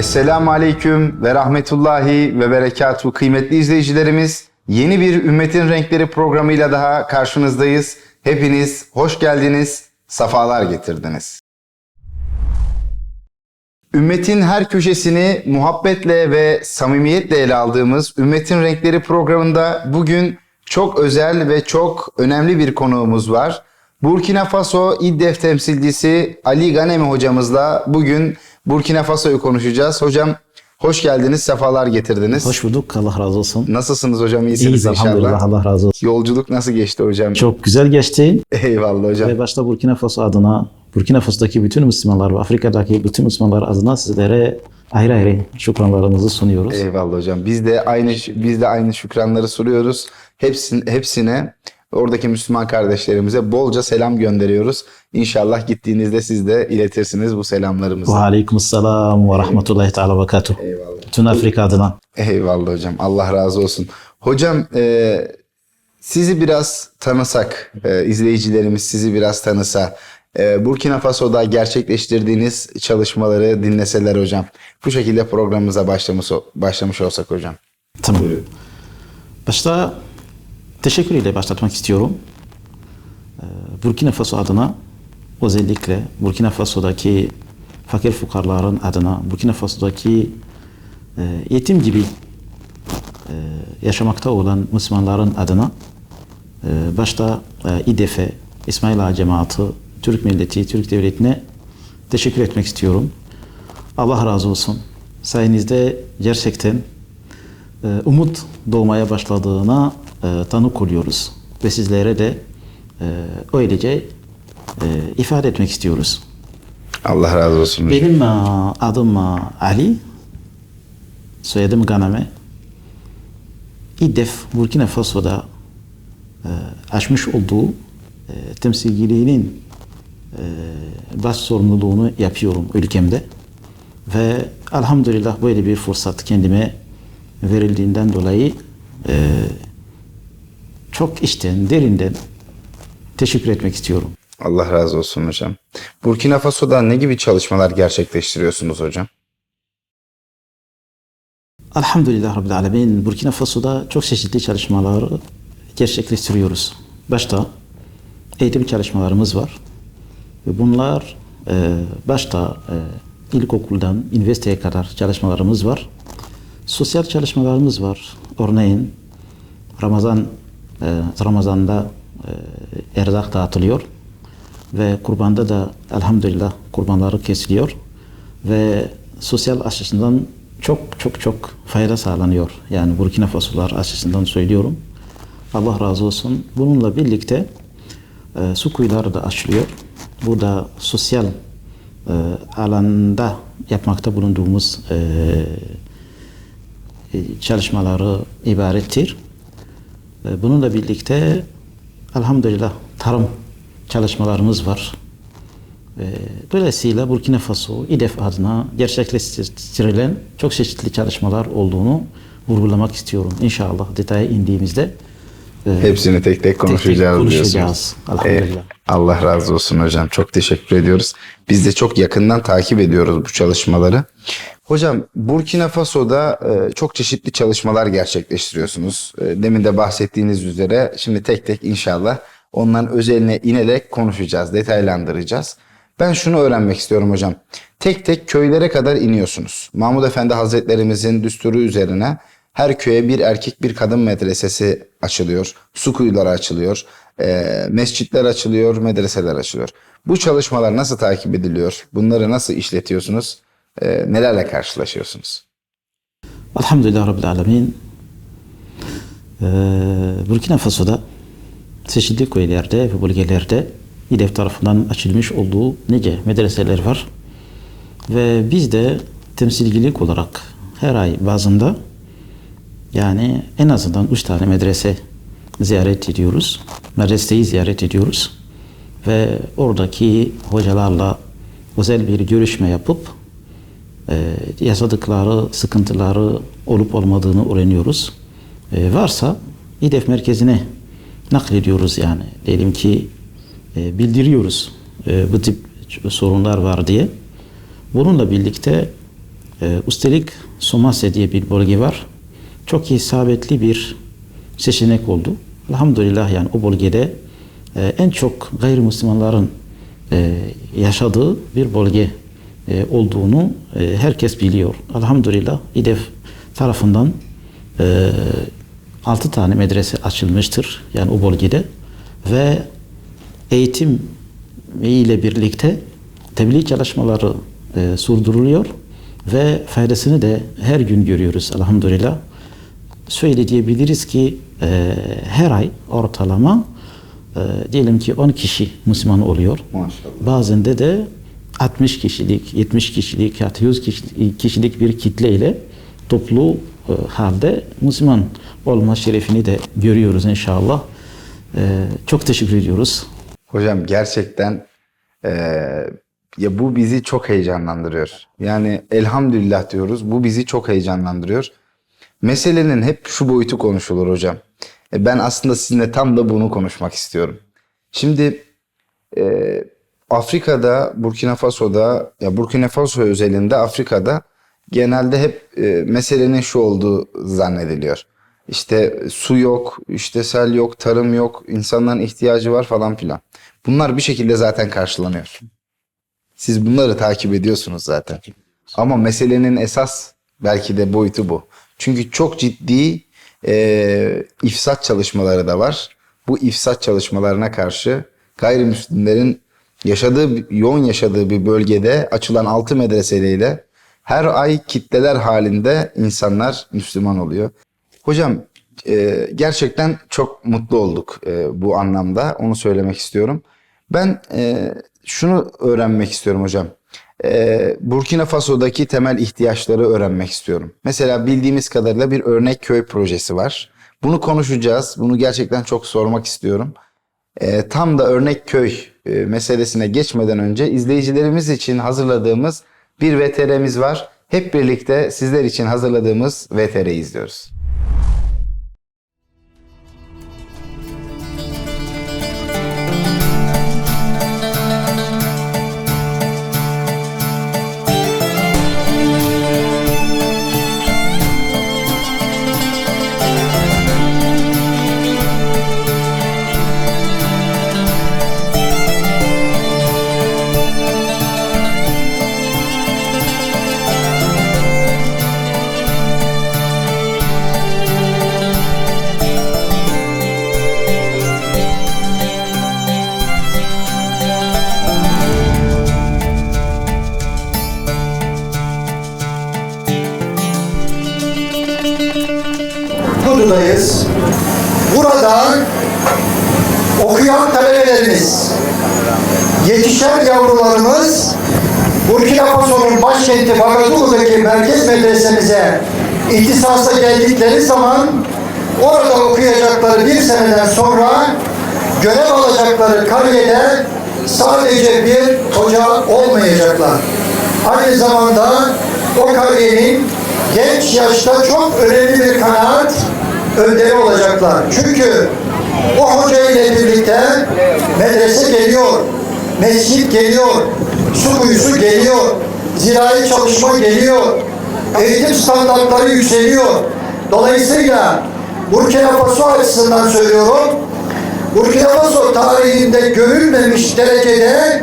Esselamu Aleyküm ve Rahmetullahi ve Berekatuhu kıymetli izleyicilerimiz. Yeni bir Ümmetin Renkleri programıyla daha karşınızdayız. Hepiniz hoş geldiniz, safalar getirdiniz. Ümmetin her köşesini muhabbetle ve samimiyetle ele aldığımız Ümmetin Renkleri programında bugün çok özel ve çok önemli bir konuğumuz var. Burkina Faso İDDEF temsilcisi Ali Ganemi hocamızla bugün Burkina Faso'yu konuşacağız. Hocam hoş geldiniz, sefalar getirdiniz. Hoş bulduk. Allah razı olsun. Nasılsınız hocam? İyisiniz İyiyiz inşallah. elhamdülillah. Allah razı olsun. Yolculuk nasıl geçti hocam? Çok güzel geçti. Eyvallah hocam. Ve başta Burkina Faso adına, Burkina Faso'daki bütün Müslümanlar ve Afrika'daki bütün Müslümanlar adına sizlere ayrı ayrı şükranlarımızı sunuyoruz. Eyvallah hocam. Biz de aynı biz de aynı şükranları sunuyoruz. Hepsine, hepsine oradaki Müslüman kardeşlerimize bolca selam gönderiyoruz. İnşallah gittiğinizde siz de iletirsiniz bu selamlarımızı. Ve aleykümselam ve rahmetullahi teala ve. Eyvallah. Bütün Afrika adına. Eyvallah hocam. Allah razı olsun. Hocam e, sizi biraz tanısak, e, izleyicilerimiz sizi biraz tanısa, e, Burkina Faso'da gerçekleştirdiğiniz çalışmaları dinleseler hocam. Bu şekilde programımıza başlamış, başlamış olsak hocam. Tamam. Başta teşekkür ile başlatmak istiyorum. Ee, Burkina Faso adına özellikle Burkina Faso'daki fakir fukarların adına, Burkina Faso'daki e, yetim gibi e, yaşamakta olan Müslümanların adına e, başta İDEF'e, İsmail Ağa Cemaati, Türk milleti, Türk devletine teşekkür etmek istiyorum. Allah razı olsun. Sayenizde gerçekten umut doğmaya başladığına e, tanık oluyoruz. Ve sizlere de e, öylece e, ifade etmek istiyoruz. Allah razı olsun. Benim e, adım e, Ali, soyadım Ganame. İDDEF Burkina Faso'da e, açmış olduğu e, temsilciliğinin e, baş sorumluluğunu yapıyorum ülkemde. Ve elhamdülillah böyle bir fırsat kendime verildiğinden dolayı e, çok içten, derinden teşekkür etmek istiyorum. Allah razı olsun hocam. Burkina Faso'da ne gibi çalışmalar gerçekleştiriyorsunuz hocam? Elhamdülillah Rabbil Alemin. Burkina Faso'da çok çeşitli çalışmalar gerçekleştiriyoruz. Başta eğitim çalışmalarımız var. Ve bunlar e, başta e, ilkokuldan üniversiteye kadar çalışmalarımız var. Sosyal çalışmalarımız var. Örneğin Ramazan e, Ramazan'da e, erzak dağıtılıyor ve kurbanda da elhamdülillah kurbanları kesiliyor ve sosyal açısından çok çok çok fayda sağlanıyor. Yani Burkina Fasolar açısından söylüyorum. Allah razı olsun. Bununla birlikte e, su kuyuları da açılıyor. Bu da sosyal e, alanda yapmakta bulunduğumuz e, e, çalışmaları ibarettir. E, Bununla birlikte elhamdülillah tarım çalışmalarımız var. E, Dolayısıyla Burkina Faso İDEF adına gerçekleştirilen çok çeşitli çalışmalar olduğunu vurgulamak istiyorum. İnşallah detaya indiğimizde e, Hepsini tek tek konuşacağız, konuşacağız. diyorsunuz. Elhamdülillah. Eh, Allah razı olsun hocam. Çok teşekkür ediyoruz. Biz de çok yakından takip ediyoruz bu çalışmaları. Hocam Burkina Faso'da e, çok çeşitli çalışmalar gerçekleştiriyorsunuz. E, Demin de bahsettiğiniz üzere şimdi tek tek inşallah onların özeline inerek konuşacağız, detaylandıracağız. Ben şunu öğrenmek istiyorum hocam. Tek tek köylere kadar iniyorsunuz. Mahmud Efendi Hazretlerimizin düsturu üzerine her köye bir erkek bir kadın medresesi açılıyor. Su kuyuları açılıyor. e, mescitler açılıyor, medreseler açılıyor. Bu çalışmalar nasıl takip ediliyor? Bunları nasıl işletiyorsunuz? E, nelerle karşılaşıyorsunuz? Elhamdülillah Rabbil Alemin. Ee, Burkina Faso'da çeşitli köylerde ve bölgelerde İDEF tarafından açılmış olduğu nice medreseler var. Ve biz de temsilcilik olarak her ay bazında yani en azından üç tane medrese ziyaret ediyoruz. Medreseyi ziyaret ediyoruz. Ve oradaki hocalarla özel bir görüşme yapıp e, yaşadıkları sıkıntıları olup olmadığını öğreniyoruz. E, varsa İDEF merkezine naklediyoruz yani. Diyelim ki e, bildiriyoruz e, bu tip sorunlar var diye. Bununla birlikte Ee, üstelik Somasya diye bir bölge var. Çok isabetli bir seçenek oldu. Elhamdülillah yani o bölgede e, en çok gayrimüslimlerin e, yaşadığı bir bölge e, olduğunu e, herkes biliyor. Elhamdülillah İDEF tarafından e, 6 tane medrese açılmıştır yani o bölgede ve eğitim ile birlikte tebliğ çalışmaları e, sürdürülüyor ve faydasını da her gün görüyoruz elhamdülillah. Şöyle diyebiliriz ki e, her ay ortalama e, diyelim ki 10 kişi Müslüman oluyor. Maşallah. Bazen de de 60 kişilik, 70 kişilik, hatta 100 kişi- kişilik bir kitleyle toplu e, halde Müslüman olma şerefini de görüyoruz inşallah. E, çok teşekkür ediyoruz. Hocam gerçekten eee, ya bu bizi çok heyecanlandırıyor. Yani elhamdülillah diyoruz. Bu bizi çok heyecanlandırıyor. Meselenin hep şu boyutu konuşulur hocam. E, ben aslında sizinle tam da bunu konuşmak istiyorum. Şimdi e, Afrika'da, Burkina Faso'da, ya Burkina Faso özelinde Afrika'da genelde hep e, meselenin şu olduğu zannediliyor. İşte su yok, işte sel yok, tarım yok, insanların ihtiyacı var falan filan. Bunlar bir şekilde zaten karşılanıyor. Siz bunları takip ediyorsunuz zaten. Ama meselenin esas belki de boyutu bu. Çünkü çok ciddi e, ifsat çalışmaları da var. Bu ifsat çalışmalarına karşı gayrimüslimlerin yaşadığı, yoğun yaşadığı bir bölgede açılan altı medreseyle her ay kitleler halinde insanlar Müslüman oluyor. Hocam e, gerçekten çok mutlu olduk e, bu anlamda. Onu söylemek istiyorum. Ben e, şunu öğrenmek istiyorum hocam. E, Burkina Faso'daki temel ihtiyaçları öğrenmek istiyorum. Mesela bildiğimiz kadarıyla bir örnek köy projesi var. Bunu konuşacağız. Bunu gerçekten çok sormak istiyorum. E, tam da örnek köy e, meselesine geçmeden önce izleyicilerimiz için hazırladığımız bir VTR'miz var. Hep birlikte sizler için hazırladığımız VTR'yi izliyoruz. Yavrularımız Burkina Faso'nun başkenti Bagadugu'daki merkez medresemize ihtisasa geldikleri zaman orada okuyacakları bir seneden sonra görev alacakları kariyerde sadece bir hoca olmayacaklar. Aynı zamanda o kariyerin genç yaşta çok önemli bir kanaat önderi olacaklar. Çünkü o hoca ile birlikte medrese geliyor, mescit geliyor, su kuyusu geliyor, zirai çalışma geliyor, eğitim standartları yükseliyor. Dolayısıyla Burkina Faso açısından söylüyorum, Burkina Faso tarihinde görülmemiş derecede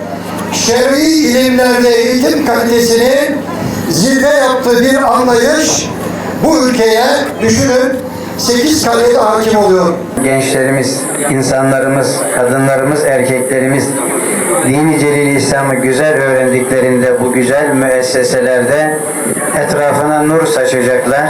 şer'i ilimlerde eğitim kalitesinin zirve yaptığı bir anlayış bu ülkeye düşünün 8 kalede hakim oluyor. gençlerimiz, insanlarımız, kadınlarımız, erkeklerimiz dini celil İslam'ı güzel öğrendiklerinde bu güzel müesseselerde etrafına nur saçacaklar.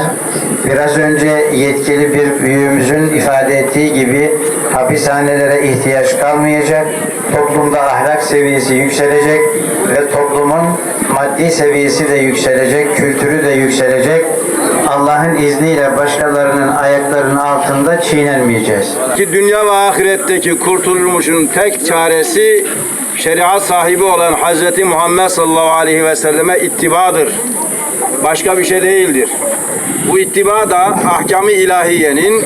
Biraz önce yetkili bir büyüğümüzün ifade ettiği gibi hapishanelere ihtiyaç kalmayacak, toplumda ahlak seviyesi yükselecek ve toplumun maddi seviyesi de yükselecek, kültürü de yükselecek. Allah'ın izniyle başkalarının ayaklarının altında çiğnenmeyeceğiz. Ki dünya ve ahiretteki kurtulmuşun tek çaresi şeriat sahibi olan Hz. Muhammed sallallahu aleyhi ve selleme ittibadır. Başka bir şey değildir. Bu ittiba da ahkam-ı ilahiyenin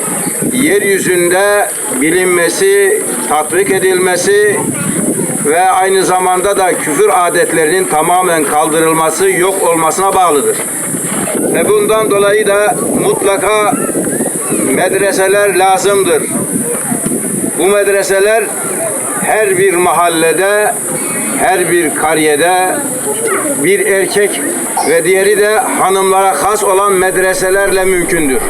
yeryüzünde bilinmesi, tatbik edilmesi ve aynı zamanda da küfür adetlerinin tamamen kaldırılması, yok olmasına bağlıdır. Ve bundan dolayı da mutlaka medreseler lazımdır. Bu medreseler her bir mahallede, her bir kariyede bir erkek ve diğeri de hanımlara has olan medreselerle mümkündür.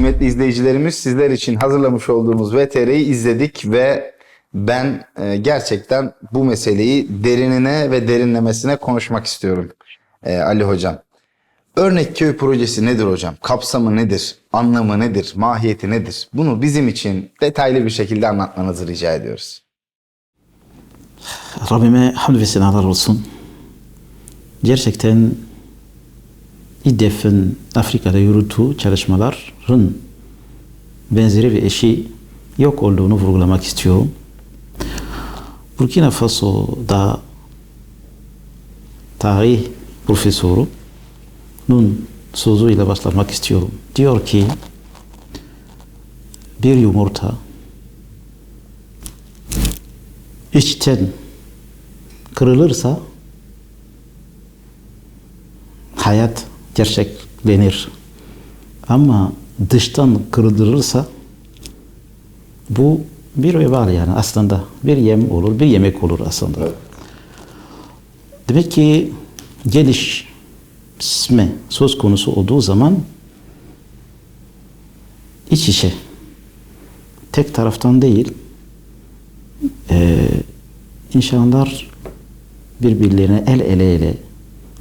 Kıymetli izleyicilerimiz sizler için hazırlamış olduğumuz VTR'yi izledik ve ben e, gerçekten bu meseleyi derinine ve derinlemesine konuşmak istiyorum e, Ali Hocam. Örnek köy projesi nedir hocam? Kapsamı nedir? Anlamı nedir? Mahiyeti nedir? Bunu bizim için detaylı bir şekilde anlatmanızı rica ediyoruz. Rabbime hamd ve senalar olsun. Gerçekten İDEF'in Afrika'da yürüttüğü çalışmaların benzeri ve eşi yok olduğunu vurgulamak istiyorum. Burkina Faso'da tarih profesörünün sözüyle başlamak istiyorum. Diyor ki bir yumurta içten kırılırsa hayat gerçeklenir. Ama dıştan kırılırsa bu bir vebal yani aslında bir yem olur, bir yemek olur aslında. Demek ki gelişme söz konusu olduğu zaman iç içe tek taraftan değil e, insanlar birbirlerine el ele ele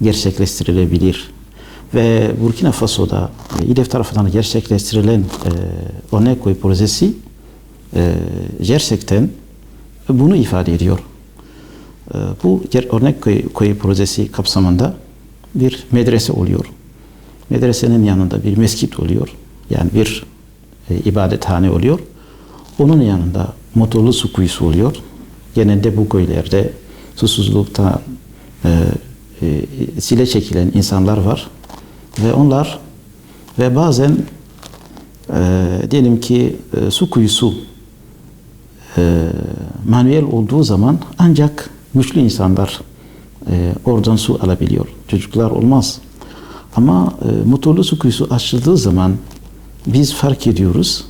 gerçekleştirilebilir. Ve Burkina Faso'da e, İDEF tarafından gerçekleştirilen e, koyu projesi e, gerçekten bunu ifade ediyor. E, bu koyu projesi kapsamında bir medrese oluyor. Medresenin yanında bir mescit oluyor. Yani bir e, ibadethane oluyor. Onun yanında motorlu su kuyusu oluyor. Genelde bu köylerde susuzlukta e, e, sile çekilen insanlar var. Ve onlar ve bazen e, diyelim ki e, su kuyusu e, manuel olduğu zaman ancak güçlü insanlar e, oradan su alabiliyor. Çocuklar olmaz. Ama e, motorlu su kuyusu açıldığı zaman biz fark ediyoruz.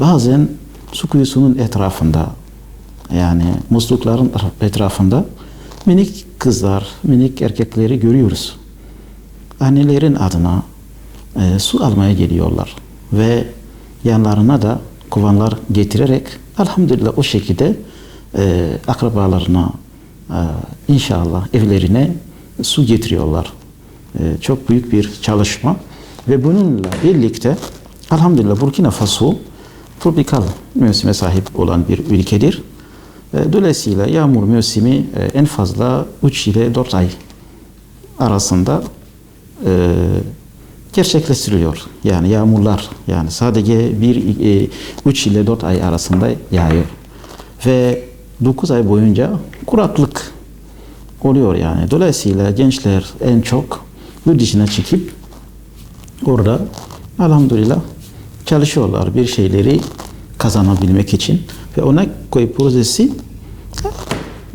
Bazen su kuyusunun etrafında yani muslukların etrafında minik kızlar, minik erkekleri görüyoruz. Annelerin adına e, su almaya geliyorlar ve yanlarına da kovanlar getirerek elhamdülillah o şekilde e, akrabalarına e, inşallah evlerine su getiriyorlar. E, çok büyük bir çalışma ve bununla birlikte elhamdülillah Burkina Faso tropikal mevsime sahip olan bir ülkedir. E, Dolayısıyla yağmur mevsimi e, en fazla 3 ile 4 ay arasında e, gerçekleştiriliyor. Yani yağmurlar yani sadece bir 3 ile 4 ay arasında yağıyor. Ve 9 ay boyunca kuraklık oluyor yani. Dolayısıyla gençler en çok yurt dışına çıkıp orada elhamdülillah çalışıyorlar bir şeyleri kazanabilmek için. Ve ona koy projesi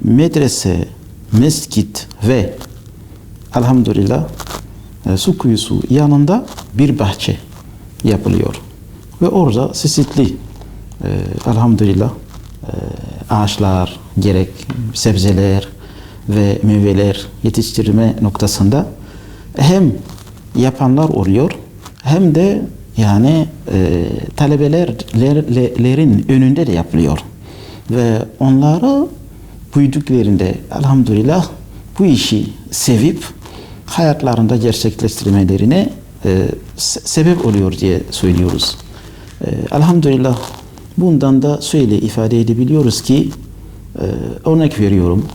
medrese, mescit ve elhamdülillah e, su kuyusu yanında bir bahçe yapılıyor. Ve orada çeşitli e, elhamdülillah e, ağaçlar, gerek sebzeler ve meyveler yetiştirme noktasında hem yapanlar oluyor hem de yani e, talebelerin önünde de yapılıyor. Ve onları büyüdüklerinde elhamdülillah bu işi sevip hayatlarında gerçekleştirmelerine e, se- sebep oluyor diye söylüyoruz. E, elhamdülillah bundan da şöyle ifade edebiliyoruz ki e, örnek veriyorum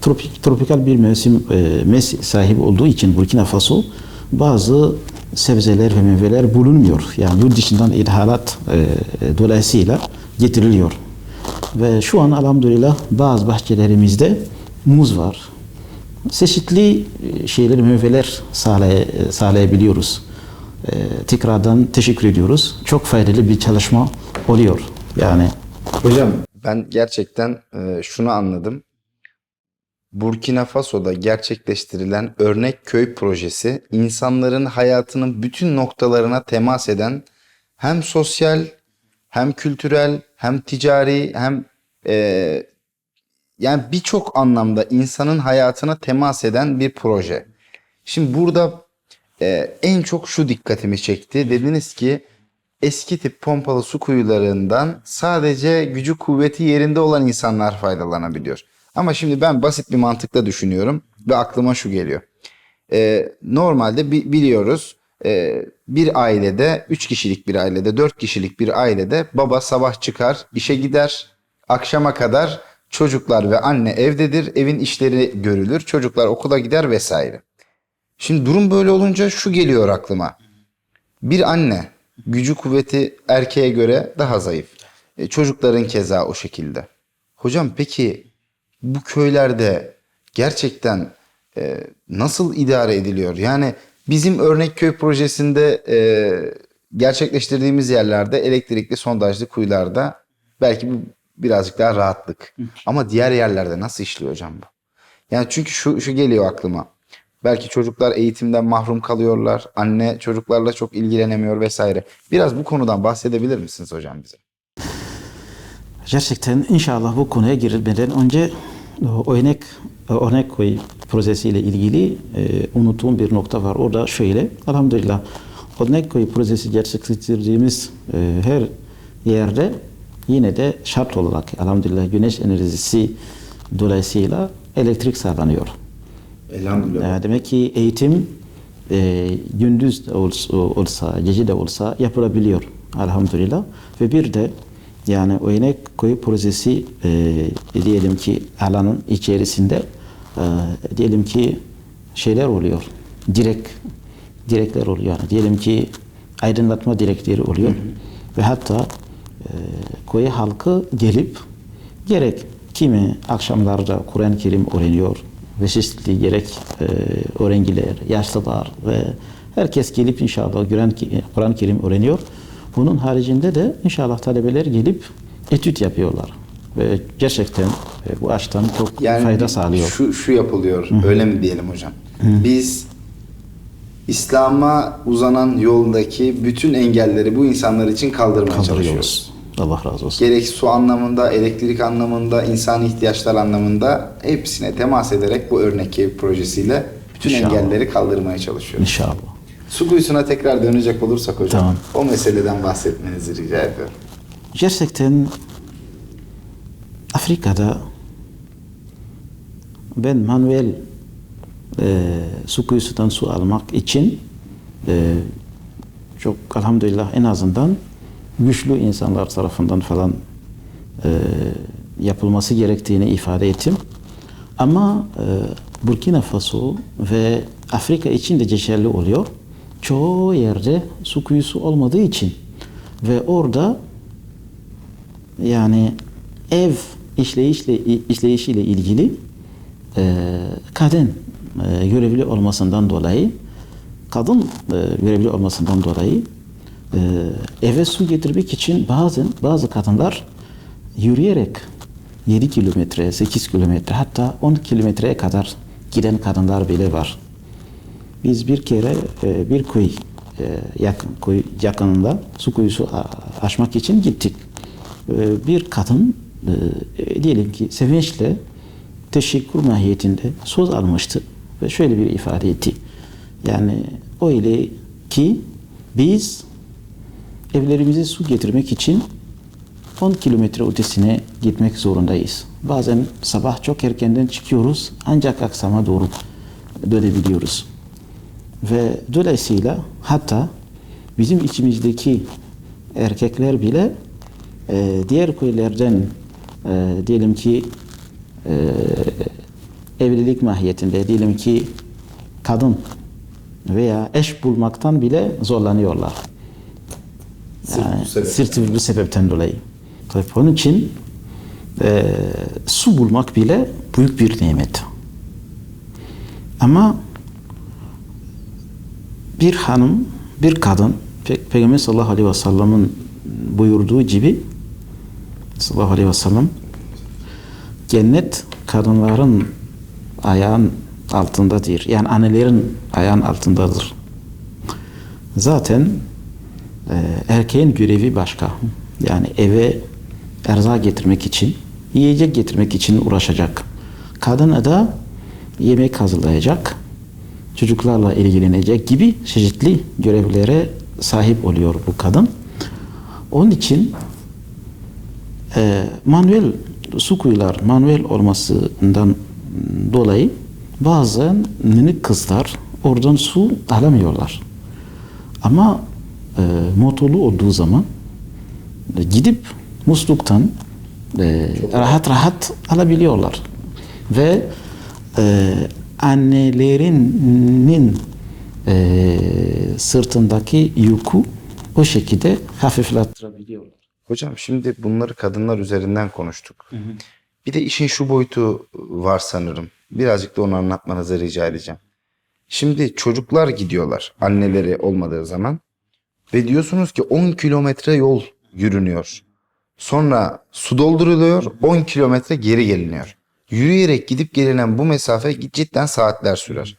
tropik, tropikal bir mevsim e, mes sahibi olduğu için Burkina Faso bazı sebzeler ve meyveler bulunmuyor. Yani yurt dışından ithalat e, dolayısıyla getiriliyor. Ve şu an elhamdülillah bazı bahçelerimizde muz var. Çeşitli e, şeyler, meyveler sağlay sağlayabiliyoruz. E, tekrardan teşekkür ediyoruz. Çok faydalı bir çalışma oluyor. Yani Hocam ben gerçekten e, şunu anladım. Burkina Faso'da gerçekleştirilen örnek köy projesi insanların hayatının bütün noktalarına temas eden hem sosyal hem kültürel hem ticari hem e, yani birçok anlamda insanın hayatına temas eden bir proje. Şimdi burada e, en çok şu dikkatimi çekti. Dediniz ki eski tip pompalı su kuyularından sadece gücü kuvveti yerinde olan insanlar faydalanabiliyor. Ama şimdi ben basit bir mantıkla düşünüyorum ve aklıma şu geliyor. E, normalde bi- biliyoruz e, bir ailede, 3 kişilik bir ailede, 4 kişilik bir ailede baba sabah çıkar, işe gider, akşama kadar çocuklar ve anne evdedir, evin işleri görülür, çocuklar okula gider vesaire. Şimdi durum böyle olunca şu geliyor aklıma. Bir anne gücü kuvveti erkeğe göre daha zayıf. E, çocukların keza o şekilde. Hocam peki bu köylerde gerçekten e, nasıl idare ediliyor? Yani bizim örnek köy projesinde e, gerçekleştirdiğimiz yerlerde elektrikli sondajlı kuyularda belki bu birazcık daha rahatlık. Ama diğer yerlerde nasıl işliyor hocam bu? Yani çünkü şu, şu geliyor aklıma. Belki çocuklar eğitimden mahrum kalıyorlar. Anne çocuklarla çok ilgilenemiyor vesaire. Biraz bu konudan bahsedebilir misiniz hocam bize? Gerçekten inşallah bu konuya girilmeden önce o örnek örnek koy projesiyle ilgili e, unuttuğum bir nokta var. Orada şöyle, elhamdülillah örnek koy projesi gerçekleştirdiğimiz e, her yerde yine de şart olarak elhamdülillah güneş enerjisi dolayısıyla elektrik sağlanıyor. Elhamdülillah. Ee, demek ki eğitim e, gündüz de olsa, olsa, gece de olsa yapılabiliyor elhamdülillah. Ve bir de yani örnek koyu projesi e, diyelim ki alanın içerisinde e, diyelim ki şeyler oluyor. Direk direkler oluyor. Yani diyelim ki aydınlatma direkleri oluyor. Ve hatta koyu halkı gelip gerek kimi akşamlarda Kur'an-ı Kerim öğreniyor ve çeşitli gerek e, öğrenciler, yaşlılar ve herkes gelip inşallah Kur'an- Kur'an-ı Kerim öğreniyor. Bunun haricinde de inşallah talebeler gelip etüt yapıyorlar. Ve gerçekten e, bu açıdan çok fayda sağlıyor. Şu, şu yapılıyor öyle mi diyelim hocam? Biz İslam'a uzanan yoldaki bütün engelleri bu insanlar için kaldırmaya çalışıyoruz. Allah razı olsun. Gerek su anlamında, elektrik anlamında, insan ihtiyaçlar anlamında hepsine temas ederek bu örnek ev projesiyle bütün İnşallah. engelleri kaldırmaya çalışıyoruz. İnşallah. Su kuyusuna tekrar dönecek olursak hocam, Tamam. o meseleden bahsetmenizi rica ediyorum. Gerçekten Afrika'da ben manuel e, su kuyusundan su almak için e, çok elhamdülillah en azından güçlü insanlar tarafından falan e, yapılması gerektiğini ifade ettim. Ama e, Burkina Faso ve Afrika için de geçerli oluyor. Çoğu yerde su kuyusu olmadığı için ve orada yani ev işleyişle işleyişiyle ilgili e, kadın e, görevli olmasından dolayı kadın e, görevli olmasından dolayı e, eve su getirmek için bazen bazı kadınlar yürüyerek 7 kilometre, 8 kilometre hatta 10 kilometreye kadar giden kadınlar bile var. Biz bir kere e, bir köy e, yakın köy yakınında su kuyusu açmak için gittik. Bir kadın e, diyelim ki sevinçle teşekkür mahiyetinde söz almıştı ve şöyle bir ifade etti. Yani öyle ki biz evlerimize su getirmek için 10 kilometre ötesine gitmek zorundayız. Bazen sabah çok erkenden çıkıyoruz ancak akşama doğru dönebiliyoruz. Ve dolayısıyla hatta bizim içimizdeki erkekler bile e, diğer köylerden e, diyelim ki e, evlilik mahiyetinde diyelim ki kadın veya eş bulmaktan bile zorlanıyorlar. Yani, sırf bu sebepten dolayı. Tabii onun için e, su bulmak bile büyük bir nimet. Ama bir hanım, bir kadın Pe- Peygamber sallallahu aleyhi ve sellem'in buyurduğu gibi sallallahu aleyhi ve sellem cennet kadınların ayağın altındadır. Yani annelerin ayağın altındadır. Zaten e, erkeğin görevi başka. Yani eve erzak getirmek için, yiyecek getirmek için uğraşacak. Kadın da yemek hazırlayacak, çocuklarla ilgilenecek gibi çeşitli görevlere sahip oluyor bu kadın. Onun için e, manuel su kuyular manuel olmasından dolayı bazen minik kızlar oradan su alamıyorlar. Ama e, motorlu olduğu zaman e, gidip musluktan e, rahat rahat alabiliyorlar. Ve e, annelerinin e, sırtındaki yükü o şekilde hafiflettiriyorlar. Hocam şimdi bunları kadınlar üzerinden konuştuk. Bir de işin şu boyutu var sanırım. Birazcık da onu anlatmanızı rica edeceğim. Şimdi çocuklar gidiyorlar anneleri olmadığı zaman ve diyorsunuz ki 10 kilometre yol yürünüyor. Sonra su dolduruluyor 10 kilometre geri geliniyor. Yürüyerek gidip gelinen bu mesafe cidden saatler sürer.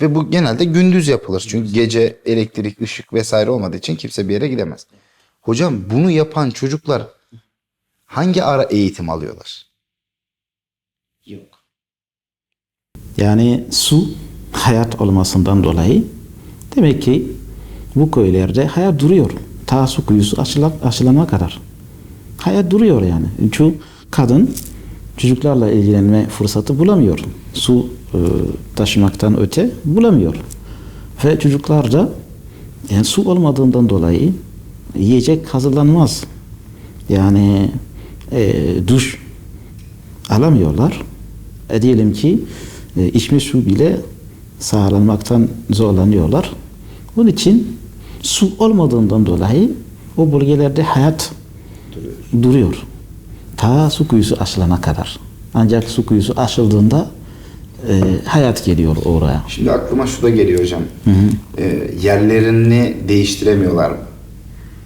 Ve bu genelde gündüz yapılır. Çünkü gece elektrik, ışık vesaire olmadığı için kimse bir yere gidemez. Hocam bunu yapan çocuklar hangi ara eğitim alıyorlar? Yok. Yani su hayat olmasından dolayı demek ki bu köylerde hayat duruyor. Ta su kuyusu açılan, açılana kadar. Hayat duruyor yani. Çünkü kadın çocuklarla ilgilenme fırsatı bulamıyor. Su e, taşımaktan öte bulamıyor. Ve çocuklar da yani su olmadığından dolayı yiyecek hazırlanmaz. Yani e, duş alamıyorlar. E, diyelim ki e, içme su bile sağlanmaktan zorlanıyorlar. Bunun için su olmadığından dolayı o bölgelerde hayat duruyor. Ta su kuyusu açılana kadar. Ancak su kuyusu açıldığında e, hayat geliyor oraya. Şimdi aklıma şu da geliyor hocam. Ee, yerlerini değiştiremiyorlar mı?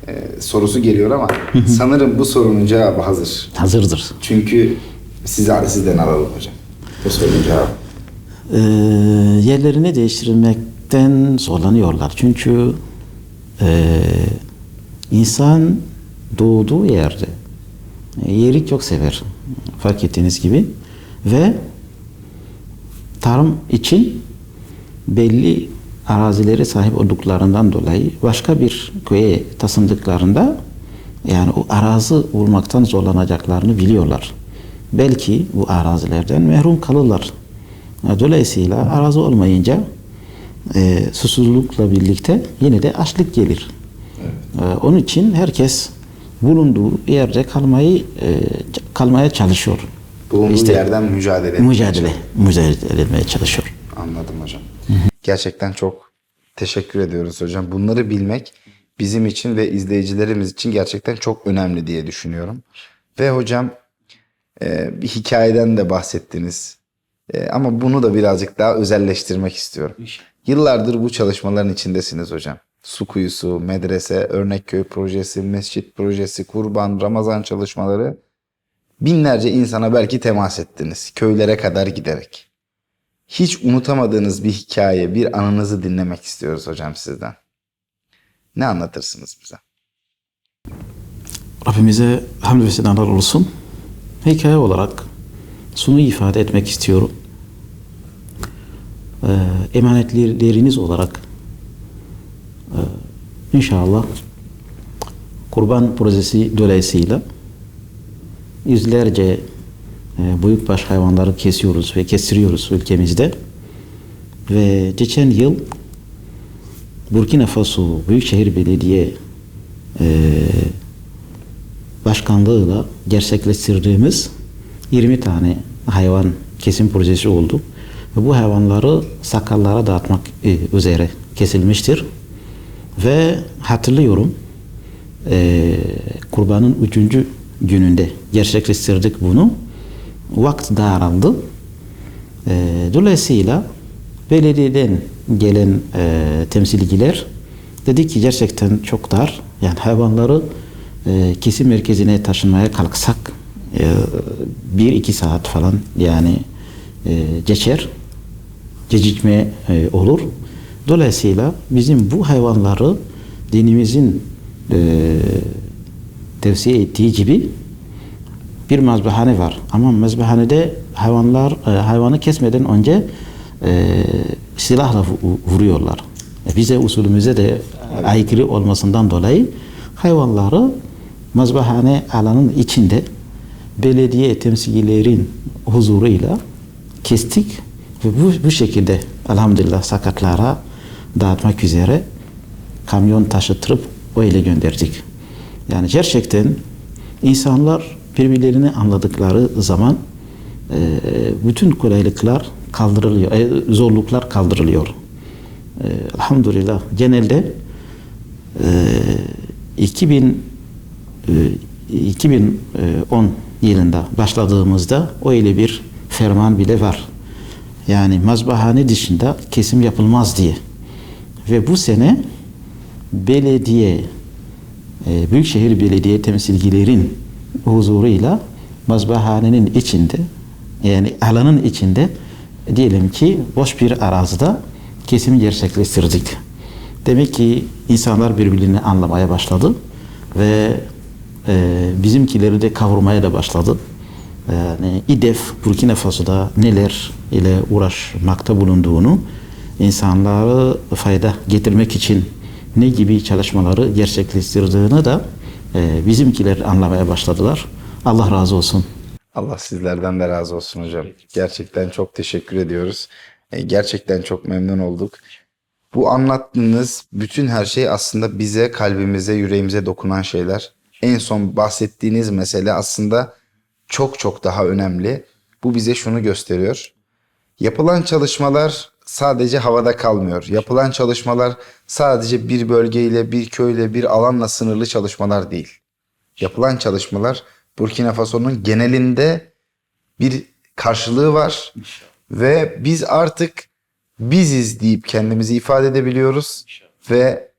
Ee, sorusu geliyor ama sanırım bu sorunun cevabı hazır. Hazırdır. Çünkü sizi sizden alalım hocam. Bu sorunun cevabı. e, yerlerini değiştirmekten zorlanıyorlar. Çünkü e, insan doğduğu yerde e, yeri çok sever. Fark ettiğiniz gibi. Ve tarım için belli arazilere sahip olduklarından dolayı başka bir köye taşındıklarında yani o arazi bulmaktan zorlanacaklarını biliyorlar. Belki bu arazilerden mehrum kalırlar. Dolayısıyla arazi olmayınca e, susuzlukla birlikte yine de açlık gelir. E, onun için herkes bulunduğu yerde kalmayı e, kalmaya çalışıyor. Bulunduğu İşte yerden mücadele etmeye mücadele, mücadele etmeye çalışıyor. Anladım hocam. Gerçekten çok teşekkür ediyoruz hocam. Bunları bilmek bizim için ve izleyicilerimiz için gerçekten çok önemli diye düşünüyorum. Ve hocam e, bir hikayeden de bahsettiniz. E, ama bunu da birazcık daha özelleştirmek istiyorum. Yıllardır bu çalışmaların içindesiniz hocam. Su kuyusu, medrese, örnekköy projesi, mescit projesi, kurban, Ramazan çalışmaları binlerce insana belki temas ettiniz. Köylere kadar giderek. hiç unutamadığınız bir hikaye, bir anınızı dinlemek istiyoruz hocam sizden. Ne anlatırsınız bize? Rabbimize hamd ve senalar olsun. Hikaye olarak şunu ifade etmek istiyorum. Ee, emanetleriniz olarak e, inşallah kurban projesi dolayısıyla yüzlerce e, büyükbaş hayvanları kesiyoruz ve kestiriyoruz ülkemizde. Ve geçen yıl Burkina Faso Büyükşehir Belediye e, başkanlığıyla gerçekleştirdiğimiz 20 tane hayvan kesim projesi oldu. Ve bu hayvanları sakallara dağıtmak e, üzere kesilmiştir. Ve hatırlıyorum e, kurbanın üçüncü gününde gerçekleştirdik bunu. Vakit daraldı. E, dolayısıyla belediyeden gelen e, temsilciler dedi ki gerçekten çok dar. Yani hayvanları e, kesim merkezine taşınmaya kalksak e, bir iki saat falan yani e, geçer. Gecikme e, olur. Dolayısıyla bizim bu hayvanları dinimizin e, tavsiye ettiği gibi bir mezbahane var. Ama mezbahanede hayvanlar e, hayvanı kesmeden önce e, silahla vu- vuruyorlar. E, bize usulümüze de aykırı olmasından dolayı hayvanları mezbahane alanın içinde belediye temsilcilerin huzuruyla kestik bu, bu şekilde elhamdülillah sakatlara dağıtmak üzere kamyon taşıtırıp öyle gönderdik. Yani gerçekten insanlar birbirlerini anladıkları zaman e, bütün kolaylıklar kaldırılıyor, e, zorluklar kaldırılıyor. E, elhamdülillah genelde e, 2000 e, 2010 yılında başladığımızda öyle bir ferman bile var. Yani mazbahane dışında kesim yapılmaz diye. Ve bu sene belediye e, Büyükşehir Belediye temsilcilerin huzuruyla mazbahanenin içinde yani alanın içinde diyelim ki boş bir arazide kesim gerçekleştirdik. Demek ki insanlar birbirini anlamaya başladı ve e, bizimkileri de kavurmaya da başladı. Yani İDEF Burkina Faso'da neler ile uğraşmakta bulunduğunu insanlara fayda getirmek için ne gibi çalışmaları gerçekleştirdiğini de bizimkiler anlamaya başladılar. Allah razı olsun. Allah sizlerden de razı olsun hocam. Gerçekten çok teşekkür ediyoruz. E, Gerçekten çok memnun olduk. Bu anlattığınız bütün her şey aslında bize, kalbimize, yüreğimize dokunan şeyler. En son bahsettiğiniz mesele aslında çok çok daha önemli. Bu bize şunu gösteriyor. Yapılan çalışmalar sadece havada kalmıyor. Yapılan çalışmalar sadece bir bölgeyle, bir köyle, bir alanla sınırlı çalışmalar değil. Yapılan çalışmalar Burkina Faso'nun genelinde bir karşılığı var ve biz artık biziz deyip kendimizi ifade edebiliyoruz ve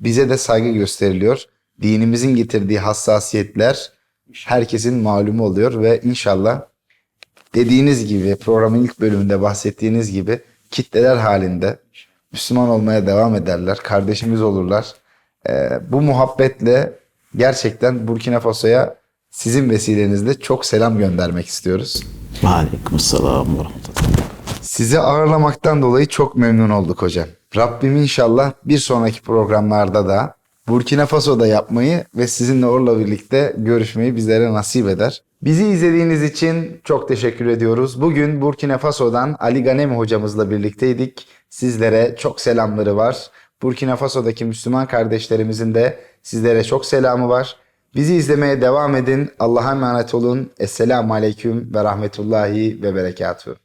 bize de saygı gösteriliyor. Dinimizin getirdiği hassasiyetler herkesin malumu oluyor ve inşallah dediğiniz gibi programın ilk bölümünde bahsettiğiniz gibi kitleler halinde Müslüman olmaya devam ederler. Kardeşimiz olurlar. Ee, bu muhabbetle gerçekten Burkina Faso'ya sizin vesilenizle çok selam göndermek istiyoruz. Aleykümselam ve rahmetullah. Sizi ağırlamaktan dolayı çok memnun olduk hocam. Rabbim inşallah bir sonraki programlarda da Burkina Faso'da yapmayı ve sizinle orla birlikte görüşmeyi bizlere nasip eder. Bizi izlediğiniz için çok teşekkür ediyoruz. Bugün Burkina Faso'dan Ali Ganemi hocamızla birlikteydik. Sizlere çok selamları var. Burkina Faso'daki Müslüman kardeşlerimizin de sizlere çok selamı var. Bizi izlemeye devam edin. Allah'a emanet olun. Esselamu Aleyküm ve Rahmetullahi ve Berekatuhu.